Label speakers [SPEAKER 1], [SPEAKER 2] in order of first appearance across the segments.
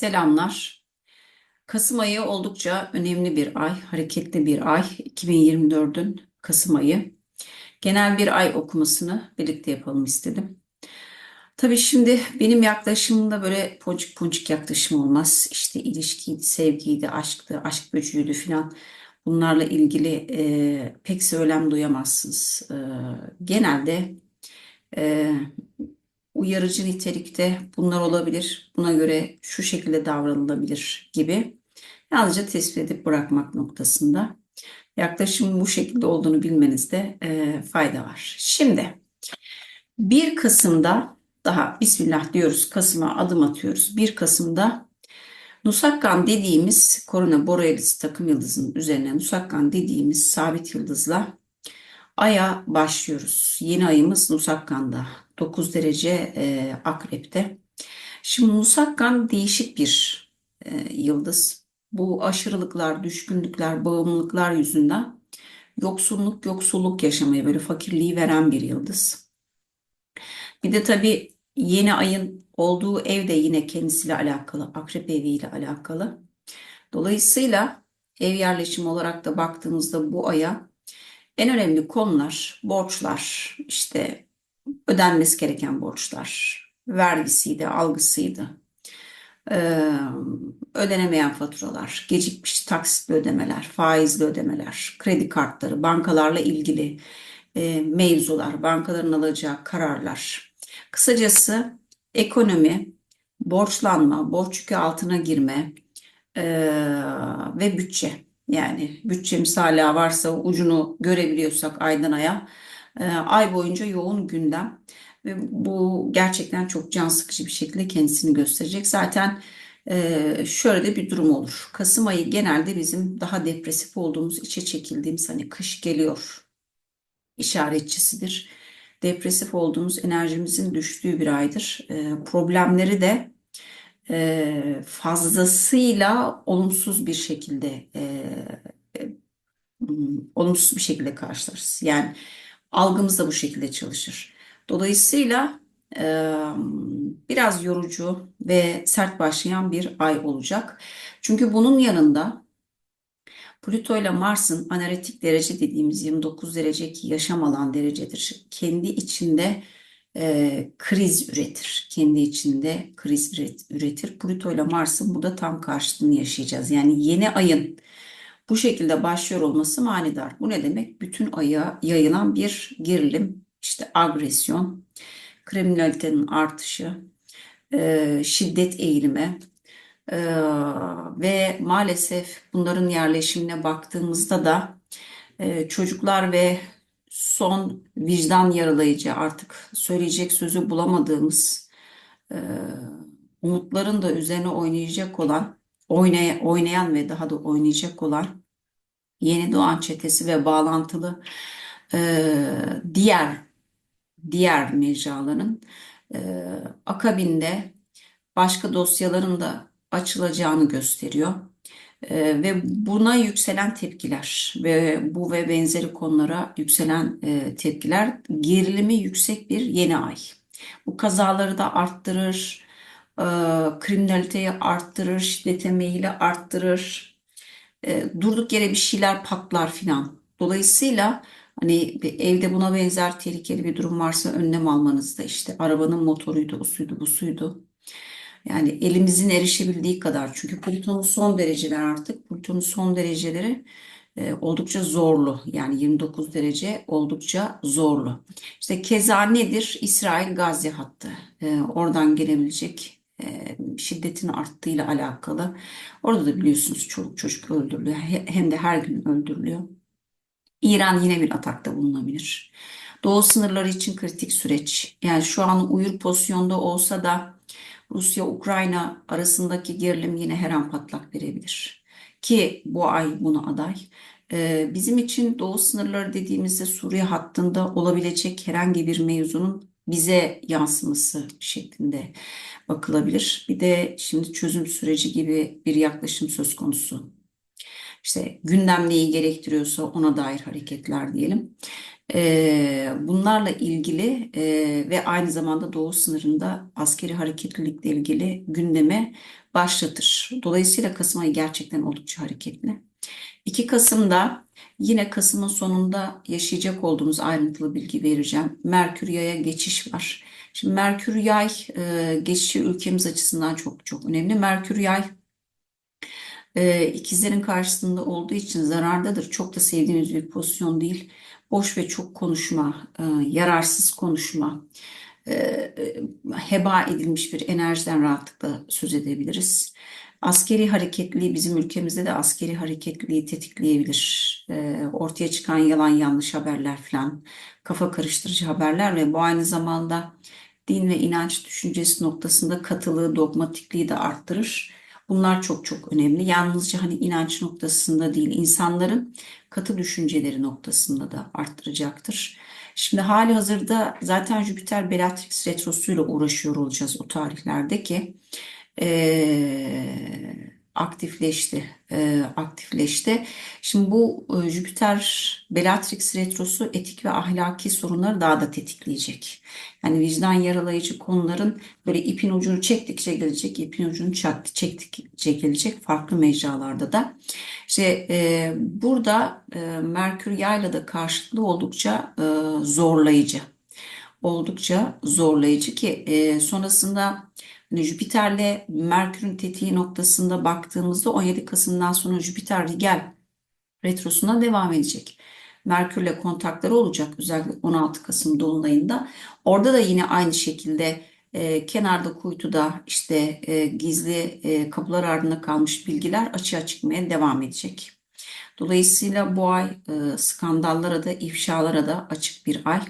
[SPEAKER 1] Selamlar. Kasım ayı oldukça önemli bir ay, hareketli bir ay. 2024'ün Kasım ayı. Genel bir ay okumasını birlikte yapalım istedim. Tabii şimdi benim yaklaşımımda böyle ponçik ponçik yaklaşım olmaz. İşte ilişkiydi, sevgiydi, aşktı, aşk böcüğüydü filan. Bunlarla ilgili e, pek söylem duyamazsınız. E, genelde e, uyarıcı nitelikte bunlar olabilir. Buna göre şu şekilde davranılabilir gibi. Yalnızca tespit edip bırakmak noktasında. Yaklaşımın bu şekilde olduğunu bilmenizde e, fayda var. Şimdi 1 Kasım'da daha Bismillah diyoruz Kasım'a adım atıyoruz. 1 Kasım'da Nusakkan dediğimiz Korona Borealis takım yıldızının üzerine Nusakkan dediğimiz sabit yıldızla Ay'a başlıyoruz. Yeni ayımız Nusakkan'da. 9 derece e, Akrep'te. Şimdi Nusakkan değişik bir e, yıldız. Bu aşırılıklar, düşkünlükler, bağımlılıklar yüzünden yoksulluk, yoksulluk yaşamayı böyle fakirliği veren bir yıldız. Bir de tabii yeni ayın olduğu ev de yine kendisiyle alakalı, Akrep eviyle alakalı. Dolayısıyla ev yerleşimi olarak da baktığımızda bu aya en önemli konular borçlar, işte ödenmesi gereken borçlar, vergisiydi, algısıydı, ee, ödenemeyen faturalar, gecikmiş taksitli ödemeler, faizli ödemeler, kredi kartları, bankalarla ilgili e, mevzular, bankaların alacağı kararlar. Kısacası ekonomi, borçlanma, borç yükü altına girme e, ve bütçe. Yani bütçemiz hala varsa ucunu görebiliyorsak aydan aya ay boyunca yoğun gündem ve bu gerçekten çok can sıkıcı bir şekilde kendisini gösterecek. Zaten e, şöyle de bir durum olur. Kasım ayı genelde bizim daha depresif olduğumuz, içe çekildiğimiz hani kış geliyor işaretçisidir. Depresif olduğumuz enerjimizin düştüğü bir aydır. E, problemleri de e, fazlasıyla olumsuz bir şekilde e, olumsuz bir şekilde karşılarız. Yani algımız da bu şekilde çalışır. Dolayısıyla e, biraz yorucu ve sert başlayan bir ay olacak. Çünkü bunun yanında Plüto ile Mars'ın analitik derece dediğimiz 29 derece ki yaşam alan derecedir. Kendi içinde e, kriz üretir. Kendi içinde kriz üretir. Plüto ile Mars'ın bu da tam karşılığını yaşayacağız. Yani yeni ayın bu şekilde başlıyor olması manidar. Bu ne demek? Bütün aya yayılan bir gerilim, işte agresyon, kriminalitenin artışı, e, şiddet eğilimi e, ve maalesef bunların yerleşimine baktığımızda da e, çocuklar ve son vicdan yaralayıcı artık söyleyecek sözü bulamadığımız e, umutların da üzerine oynayacak olan oynay oynayan ve daha da oynayacak olan yeni doğan çetesi ve bağlantılı e, diğer diğer mecraların e, akabinde başka dosyaların da açılacağını gösteriyor. E, ve buna yükselen tepkiler ve bu ve benzeri konulara yükselen e, tepkiler gerilimi yüksek bir yeni ay. Bu kazaları da arttırır, e, kriminaliteyi arttırır, şiddete meyili arttırır, e, durduk yere bir şeyler patlar filan. Dolayısıyla hani evde buna benzer tehlikeli bir durum varsa önlem almanızda işte arabanın motoruydu, o suydu, bu suydu. Yani elimizin erişebildiği kadar. Çünkü Plüton'un son dereceler artık. Plüton'un son dereceleri e, oldukça zorlu. Yani 29 derece oldukça zorlu. İşte keza nedir? İsrail-Gazze hattı. E, oradan gelebilecek e, şiddetin arttığıyla alakalı. Orada da biliyorsunuz çoluk çocuk öldürülüyor. Hem de her gün öldürülüyor. İran yine bir atakta bulunabilir. Doğu sınırları için kritik süreç. Yani şu an uyur pozisyonda olsa da Rusya-Ukrayna arasındaki gerilim yine her an patlak verebilir. Ki bu ay buna aday. Ee, bizim için doğu sınırları dediğimizde Suriye hattında olabilecek herhangi bir mevzunun bize yansıması şeklinde bakılabilir. Bir de şimdi çözüm süreci gibi bir yaklaşım söz konusu. İşte gündem neyi gerektiriyorsa ona dair hareketler diyelim. E, bunlarla ilgili e, ve aynı zamanda doğu sınırında askeri hareketlilikle ilgili gündeme başlatır. Dolayısıyla Kasım ayı gerçekten oldukça hareketli. 2 Kasım'da yine Kasım'ın sonunda yaşayacak olduğumuz ayrıntılı bilgi vereceğim. Merkür Yay'a geçiş var. Şimdi Merkür Yay e, geçişi ülkemiz açısından çok çok önemli. Merkür Yay e, ikizlerin karşısında olduğu için zarardadır. Çok da sevdiğimiz bir pozisyon değil. Boş ve çok konuşma, e, yararsız konuşma, e, e, heba edilmiş bir enerjiden rahatlıkla söz edebiliriz. Askeri hareketliliği bizim ülkemizde de askeri hareketliliği tetikleyebilir. E, ortaya çıkan yalan yanlış haberler falan, kafa karıştırıcı haberler ve bu aynı zamanda din ve inanç düşüncesi noktasında katılığı, dogmatikliği de arttırır. Bunlar çok çok önemli. Yalnızca hani inanç noktasında değil, insanların katı düşünceleri noktasında da arttıracaktır. Şimdi hali hazırda zaten Jüpiter Bellatrix retrosuyla uğraşıyor olacağız o tarihlerde ki eee, aktifleşti, eee, aktifleşti. Şimdi bu e, Jüpiter Bellatrix retrosu etik ve ahlaki sorunları daha da tetikleyecek. Yani vicdan yaralayıcı konuların böyle ipin ucunu çektikçe gelecek, ipin ucunu çak- çektikçe gelecek farklı mecralarda da. İşte e, burada e, Merkür Yay'la da karşılıklı oldukça e, zorlayıcı. Oldukça zorlayıcı ki e, sonrasında hani Jüpiter'le Merkür'ün tetiği noktasında baktığımızda 17 Kasım'dan sonra Jüpiter Rigel retrosuna devam edecek. Merkürle kontakları olacak özellikle 16 Kasım dolunayında. Orada da yine aynı şekilde e, kenarda kuytuda işte e, gizli e, kapılar ardında kalmış bilgiler açığa çıkmaya devam edecek. Dolayısıyla bu ay e, skandallara da ifşalara da açık bir ay.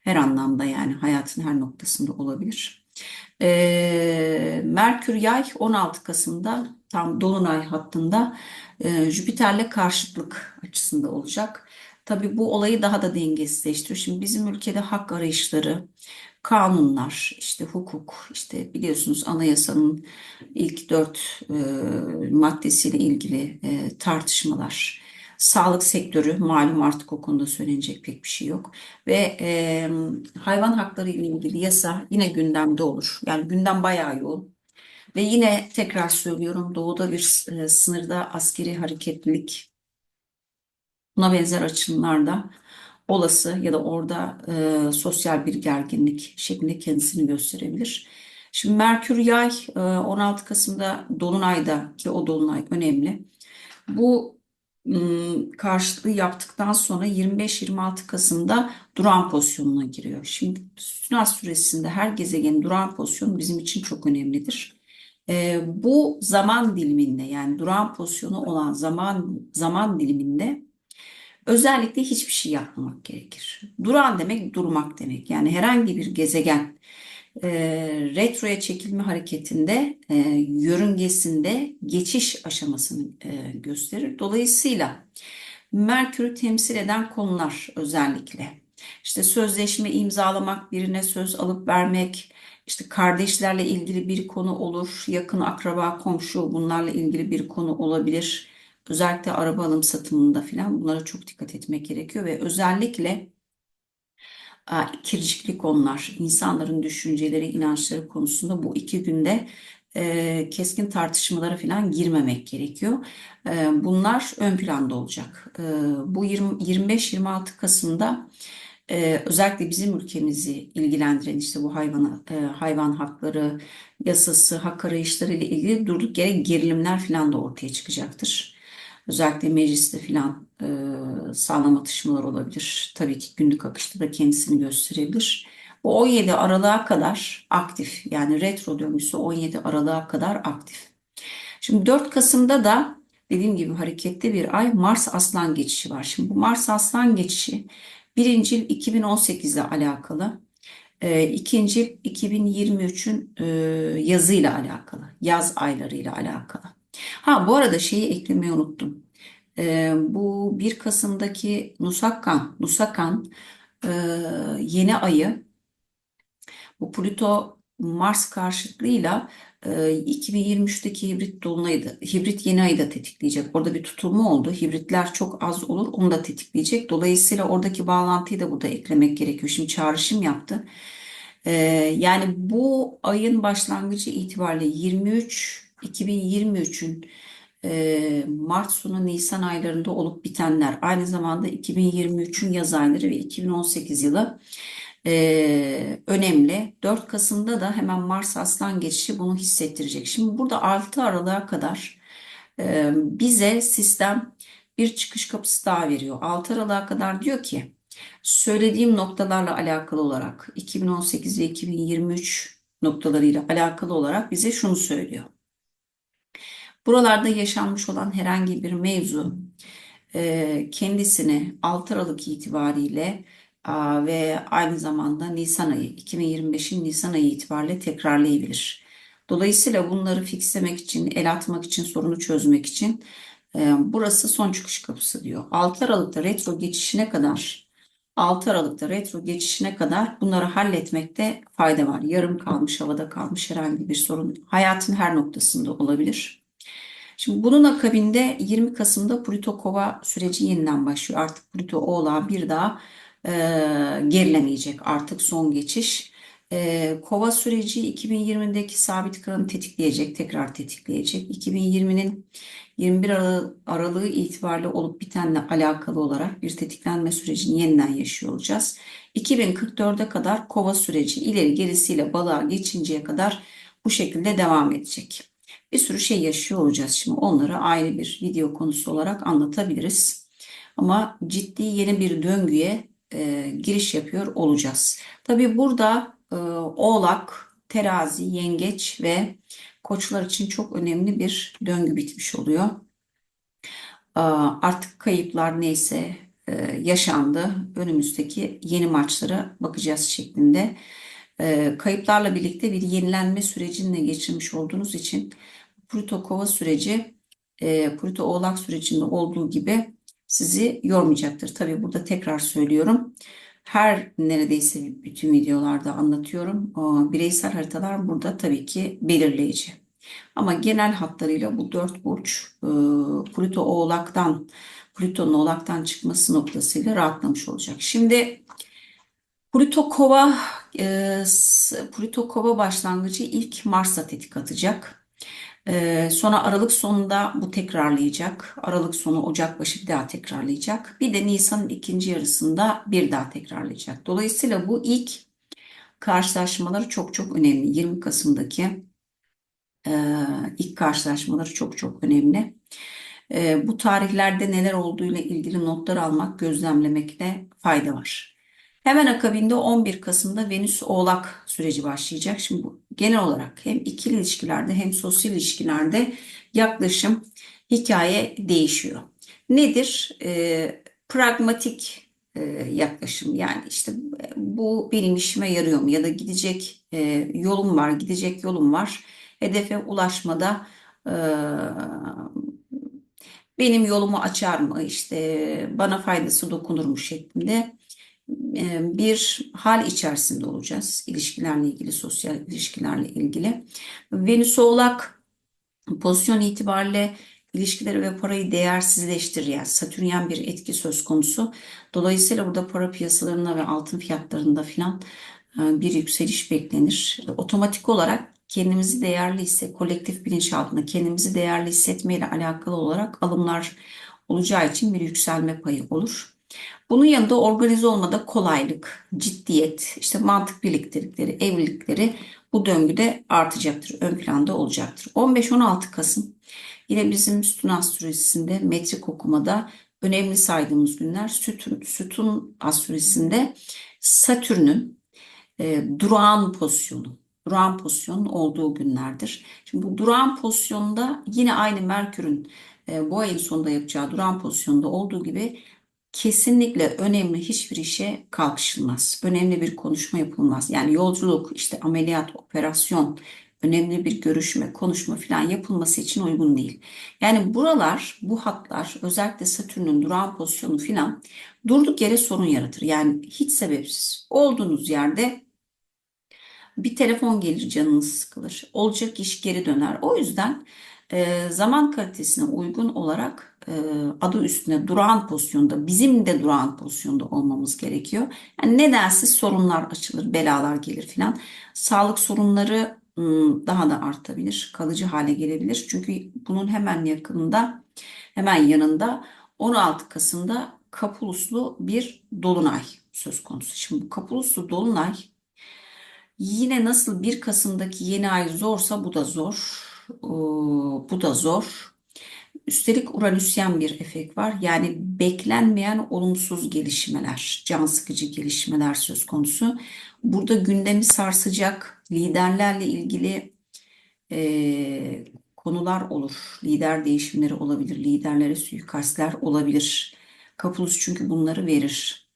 [SPEAKER 1] Her anlamda yani hayatın her noktasında olabilir. E, Merkür Yay 16 Kasım'da tam Dolunay hattında e, Jüpiter'le karşıtlık açısında olacak. Tabii bu olayı daha da dengesizleştiriyor. Şimdi bizim ülkede hak arayışları, kanunlar, işte hukuk, işte biliyorsunuz anayasanın ilk dört e, maddesiyle ilgili e, tartışmalar. Sağlık sektörü malum artık o konuda söylenecek pek bir şey yok. Ve e, hayvan hakları ile ilgili yasa yine gündemde olur. Yani gündem bayağı yoğun. Ve yine tekrar söylüyorum doğuda bir e, sınırda askeri hareketlilik buna benzer açılımlarda olası ya da orada e, sosyal bir gerginlik şeklinde kendisini gösterebilir. Şimdi Merkür Yay e, 16 Kasım'da Dolunay'da ki o Dolunay önemli. Bu karşılığı yaptıktan sonra 25-26 Kasım'da duran pozisyonuna giriyor. Şimdi Sütun süresinde her gezegenin duran pozisyonu bizim için çok önemlidir. E, bu zaman diliminde yani duran pozisyonu olan zaman zaman diliminde özellikle hiçbir şey yapmamak gerekir. Duran demek durmak demek. Yani herhangi bir gezegen e, retroya çekilme hareketinde e, yörüngesinde geçiş aşamasını e, gösterir. Dolayısıyla Merkür'ü temsil eden konular özellikle işte sözleşme imzalamak, birine söz alıp vermek, işte kardeşlerle ilgili bir konu olur, yakın akraba, komşu bunlarla ilgili bir konu olabilir. Özellikle araba alım satımında falan bunlara çok dikkat etmek gerekiyor ve özellikle a, ikircikli konular, insanların düşünceleri, inançları konusunda bu iki günde e, keskin tartışmalara falan girmemek gerekiyor. E, bunlar ön planda olacak. E, bu 25-26 Kasım'da e, özellikle bizim ülkemizi ilgilendiren işte bu hayvan e, hayvan hakları yasası, hak arayışları ile ilgili durduk yere gerilimler falan da ortaya çıkacaktır. Özellikle mecliste filan e, sağlam atışmalar olabilir. Tabii ki günlük akışta da kendisini gösterebilir. Bu 17 Aralık'a kadar aktif. Yani retro döngüsü 17 Aralık'a kadar aktif. Şimdi 4 Kasım'da da dediğim gibi hareketli bir ay Mars Aslan geçişi var. Şimdi bu Mars Aslan geçişi birincil 2018 ile alakalı. E, ikinci 2023'ün e, yazıyla alakalı. Yaz aylarıyla alakalı. Ha bu arada şeyi eklemeyi unuttum. Ee, bu 1 Kasım'daki Nusakan, Nusakan e, yeni ayı bu Plüto Mars karşıtlığıyla e, 2023'teki hibrit dolunayı da, hibrit yeni ayı da tetikleyecek. Orada bir tutulma oldu. Hibritler çok az olur. Onu da tetikleyecek. Dolayısıyla oradaki bağlantıyı da burada eklemek gerekiyor. Şimdi çağrışım yaptı. E, yani bu ayın başlangıcı itibariyle 23 2023'ün e, Mart sonu Nisan aylarında olup bitenler aynı zamanda 2023'ün yaz ayları ve 2018 yılı e, önemli. 4 Kasım'da da hemen Mars Aslan geçişi bunu hissettirecek. Şimdi burada 6 Aralık'a kadar e, bize sistem bir çıkış kapısı daha veriyor. 6 Aralık'a kadar diyor ki söylediğim noktalarla alakalı olarak 2018 ve 2023 noktalarıyla alakalı olarak bize şunu söylüyor. Buralarda yaşanmış olan herhangi bir mevzu e, kendisini 6 Aralık itibariyle ve aynı zamanda Nisan ayı 2025'in Nisan ayı itibariyle tekrarlayabilir. Dolayısıyla bunları fixlemek için, el atmak için, sorunu çözmek için e, burası son çıkış kapısı diyor. 6 Aralık'ta retro geçişine kadar 6 Aralık'ta retro geçişine kadar bunları halletmekte fayda var. Yarım kalmış, havada kalmış herhangi bir sorun hayatın her noktasında olabilir. Şimdi bunun akabinde 20 Kasım'da Plüto Kova süreci yeniden başlıyor. Artık Plüto Oğlağa bir daha e, gerilemeyecek. Artık son geçiş. E, Kova süreci 2020'deki sabit kırını tetikleyecek, tekrar tetikleyecek. 2020'nin 21 Aralığı, Aralığı itibariyle olup bitenle alakalı olarak bir tetiklenme sürecini yeniden yaşıyor olacağız. 2044'e kadar Kova süreci ileri gerisiyle balığa geçinceye kadar bu şekilde devam edecek. Bir sürü şey yaşıyor olacağız şimdi. Onları ayrı bir video konusu olarak anlatabiliriz. Ama ciddi yeni bir döngüye e, giriş yapıyor olacağız. Tabii burada e, Oğlak, Terazi, Yengeç ve Koçlar için çok önemli bir döngü bitmiş oluyor. E, artık kayıplar neyse e, yaşandı. Önümüzdeki yeni maçlara bakacağız şeklinde. E, kayıplarla birlikte bir yenilenme sürecinde geçirmiş olduğunuz için Plüto Kova süreci e, Plüto Oğlak sürecinde olduğu gibi sizi yormayacaktır. Tabii burada tekrar söylüyorum. Her neredeyse bütün videolarda anlatıyorum. O, bireysel haritalar burada tabii ki belirleyici. Ama genel hatlarıyla bu dört burç e, Plüto Oğlak'tan Plüton'un Oğlak'tan çıkması noktasıyla rahatlamış olacak. Şimdi Plüto Kova e, Plüto Kova başlangıcı ilk Mars'a tetik atacak. Ee, sonra Aralık sonunda bu tekrarlayacak. Aralık sonu Ocak başı bir daha tekrarlayacak. Bir de Nisan'ın ikinci yarısında bir daha tekrarlayacak. Dolayısıyla bu ilk karşılaşmaları çok çok önemli. 20 Kasım'daki e, ilk karşılaşmaları çok çok önemli. E, bu tarihlerde neler olduğuyla ilgili notlar almak, gözlemlemekte fayda var. Hemen akabinde 11 Kasım'da Venüs Oğlak süreci başlayacak. Şimdi bu genel olarak hem ikili ilişkilerde hem sosyal ilişkilerde yaklaşım, hikaye değişiyor. Nedir? E, pragmatik e, yaklaşım yani işte bu benim işime yarıyor mu ya da gidecek e, yolum var, gidecek yolum var. Hedefe ulaşmada e, benim yolumu açar mı işte bana faydası dokunur mu şeklinde bir hal içerisinde olacağız. İlişkilerle ilgili, sosyal ilişkilerle ilgili. Venüs Oğlak pozisyon itibariyle ilişkileri ve parayı değersizleştirir. Yani satürnyen bir etki söz konusu. Dolayısıyla burada para piyasalarında ve altın fiyatlarında filan e, bir yükseliş beklenir. Otomatik olarak kendimizi değerli hisse, kolektif bilinçaltında kendimizi değerli hissetmeyle alakalı olarak alımlar olacağı için bir yükselme payı olur. Bunun yanında organize olmada kolaylık, ciddiyet, işte mantık birliktelikleri, evlilikleri bu döngüde artacaktır, ön planda olacaktır. 15-16 Kasım yine bizim sütun astrolojisinde metrik okumada önemli saydığımız günler sütun, sütun astrolojisinde Satürn'ün e, durağan pozisyonu, durağan pozisyonun olduğu günlerdir. Şimdi bu durağan pozisyonda yine aynı Merkür'ün e, bu ayın sonunda yapacağı durağan pozisyonda olduğu gibi kesinlikle önemli hiçbir işe kalkışılmaz. Önemli bir konuşma yapılmaz. Yani yolculuk, işte ameliyat, operasyon, önemli bir görüşme, konuşma falan yapılması için uygun değil. Yani buralar, bu hatlar özellikle Satürn'ün durağan pozisyonu falan durduk yere sorun yaratır. Yani hiç sebepsiz olduğunuz yerde Bir telefon gelir canınız sıkılır. Olacak iş geri döner. O yüzden zaman kalitesine uygun olarak adı üstüne durağan pozisyonda, bizim de durağan pozisyonda olmamız gerekiyor. Yani nedensiz sorunlar açılır, belalar gelir filan. Sağlık sorunları ım, daha da artabilir, kalıcı hale gelebilir. Çünkü bunun hemen yakınında, hemen yanında 16 Kasım'da Kapuluslu bir dolunay söz konusu. Şimdi bu Kapuluslu dolunay yine nasıl 1 Kasım'daki yeni ay zorsa bu da zor. Oo, bu da zor. Üstelik Uranüsyen bir efekt var. Yani beklenmeyen olumsuz gelişmeler, can sıkıcı gelişmeler söz konusu. Burada gündemi sarsacak liderlerle ilgili e, konular olur. Lider değişimleri olabilir, liderlere suikastler olabilir. Kapulus çünkü bunları verir.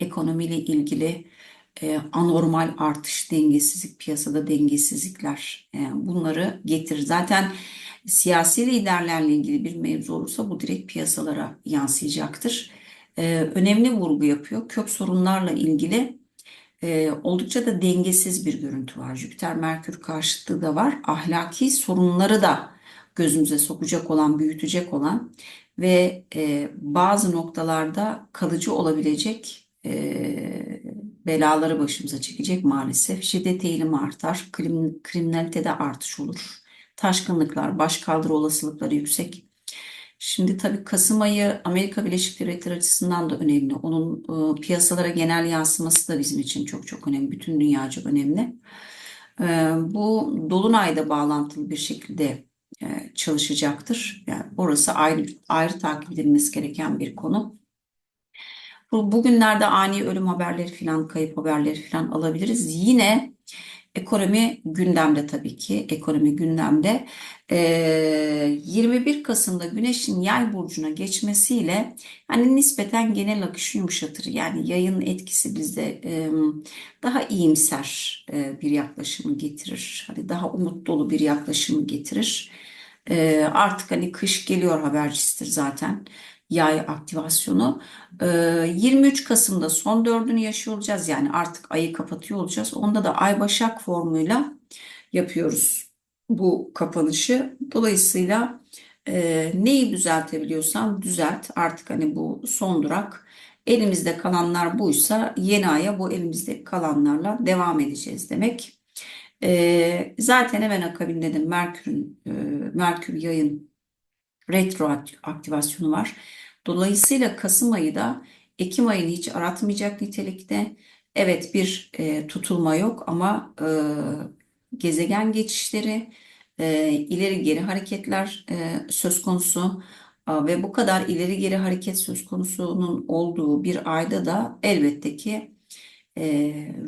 [SPEAKER 1] Ekonomiyle ilgili e, anormal artış, dengesizlik, piyasada dengesizlikler e, bunları getirir. Zaten siyasi liderlerle ilgili bir mevzu olursa bu direkt piyasalara yansıyacaktır. E, önemli vurgu yapıyor. Kök sorunlarla ilgili e, oldukça da dengesiz bir görüntü var. Jüpiter Merkür karşıtlığı da var. Ahlaki sorunları da gözümüze sokacak olan, büyütecek olan ve e, bazı noktalarda kalıcı olabilecek e, belaları başımıza çekecek maalesef. Şiddet eğilimi artar, krim, kriminalitede artış olur. Taşkınlıklar, başkaldırı olasılıkları yüksek. Şimdi tabii Kasım ayı Amerika Birleşik Devletleri açısından da önemli. Onun e, piyasalara genel yansıması da bizim için çok çok önemli. Bütün dünyaca önemli. E, bu Dolunay'da bağlantılı bir şekilde e, çalışacaktır. Yani orası ayrı ayrı takip edilmesi gereken bir konu. Bu bugünlerde ani ölüm haberleri falan, kayıp haberleri falan alabiliriz. Yine ekonomi gündemde tabii ki. Ekonomi gündemde. Ee, 21 Kasım'da Güneş'in Yay burcuna geçmesiyle hani nispeten genel akışı yumuşatır. Yani yayın etkisi bizde e, daha iyimser e, bir yaklaşımı getirir. Hani daha umut dolu bir yaklaşımı getirir. E, artık hani kış geliyor habercisidir zaten yay aktivasyonu. Ee, 23 Kasım'da son dördünü yaşıyor olacağız. Yani artık ayı kapatıyor olacağız. Onda da ay başak formuyla yapıyoruz bu kapanışı. Dolayısıyla e, neyi düzeltebiliyorsan düzelt. Artık hani bu son durak. Elimizde kalanlar buysa yeni aya bu elimizde kalanlarla devam edeceğiz demek. E, zaten hemen akabinde de Merkür'ün e, Merkür yayın retro aktivasyonu var. Dolayısıyla Kasım ayı da Ekim ayını hiç aratmayacak nitelikte. Evet bir e, tutulma yok ama e, gezegen geçişleri, e, ileri geri hareketler e, söz konusu e, ve bu kadar ileri geri hareket söz konusunun olduğu bir ayda da elbette ki e,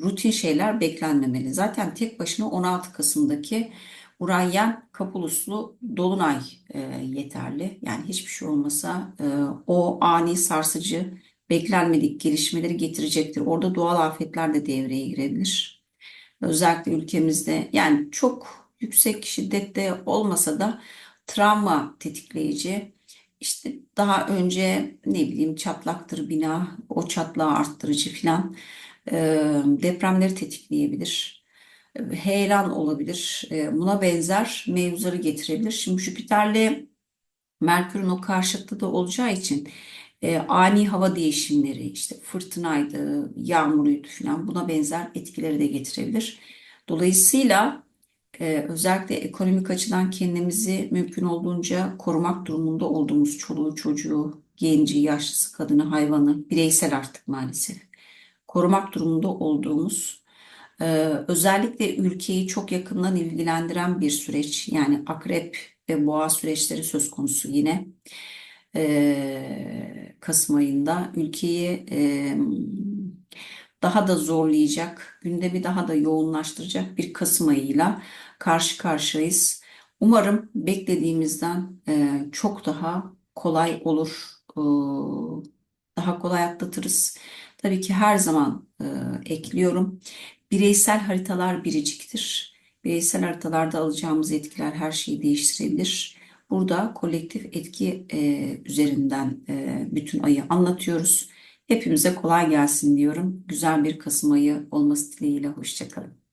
[SPEAKER 1] rutin şeyler beklenmemeli. Zaten tek başına 16 Kasım'daki Urayyen Kapuluslu Dolunay e, yeterli. Yani hiçbir şey olmasa e, o ani sarsıcı beklenmedik gelişmeleri getirecektir. Orada doğal afetler de devreye girebilir. Özellikle ülkemizde yani çok yüksek şiddette olmasa da travma tetikleyici işte daha önce ne bileyim çatlaktır bina o çatlağı arttırıcı filan e, depremleri tetikleyebilir heyelan olabilir. E, buna benzer mevzuları getirebilir. Şimdi Jüpiter'le Merkür'ün o karşıtlığı da olacağı için e, ani hava değişimleri, işte fırtınaydı, yağmuruydu falan buna benzer etkileri de getirebilir. Dolayısıyla e, özellikle ekonomik açıdan kendimizi mümkün olduğunca korumak durumunda olduğumuz çoluğu, çocuğu, genci, yaşlısı, kadını, hayvanı, bireysel artık maalesef korumak durumunda olduğumuz özellikle ülkeyi çok yakından ilgilendiren bir süreç. Yani akrep ve boğa süreçleri söz konusu yine. Ee, Kasım ayında ülkeyi e, daha da zorlayacak, gündemi daha da yoğunlaştıracak bir Kasım ayıyla karşı karşıyayız. Umarım beklediğimizden e, çok daha kolay olur, e, daha kolay atlatırız. Tabii ki her zaman e, ekliyorum. Bireysel haritalar biriciktir. Bireysel haritalarda alacağımız etkiler her şeyi değiştirebilir. Burada kolektif etki e, üzerinden e, bütün ayı anlatıyoruz. Hepimize kolay gelsin diyorum. Güzel bir Kasım ayı olması dileğiyle. Hoşçakalın.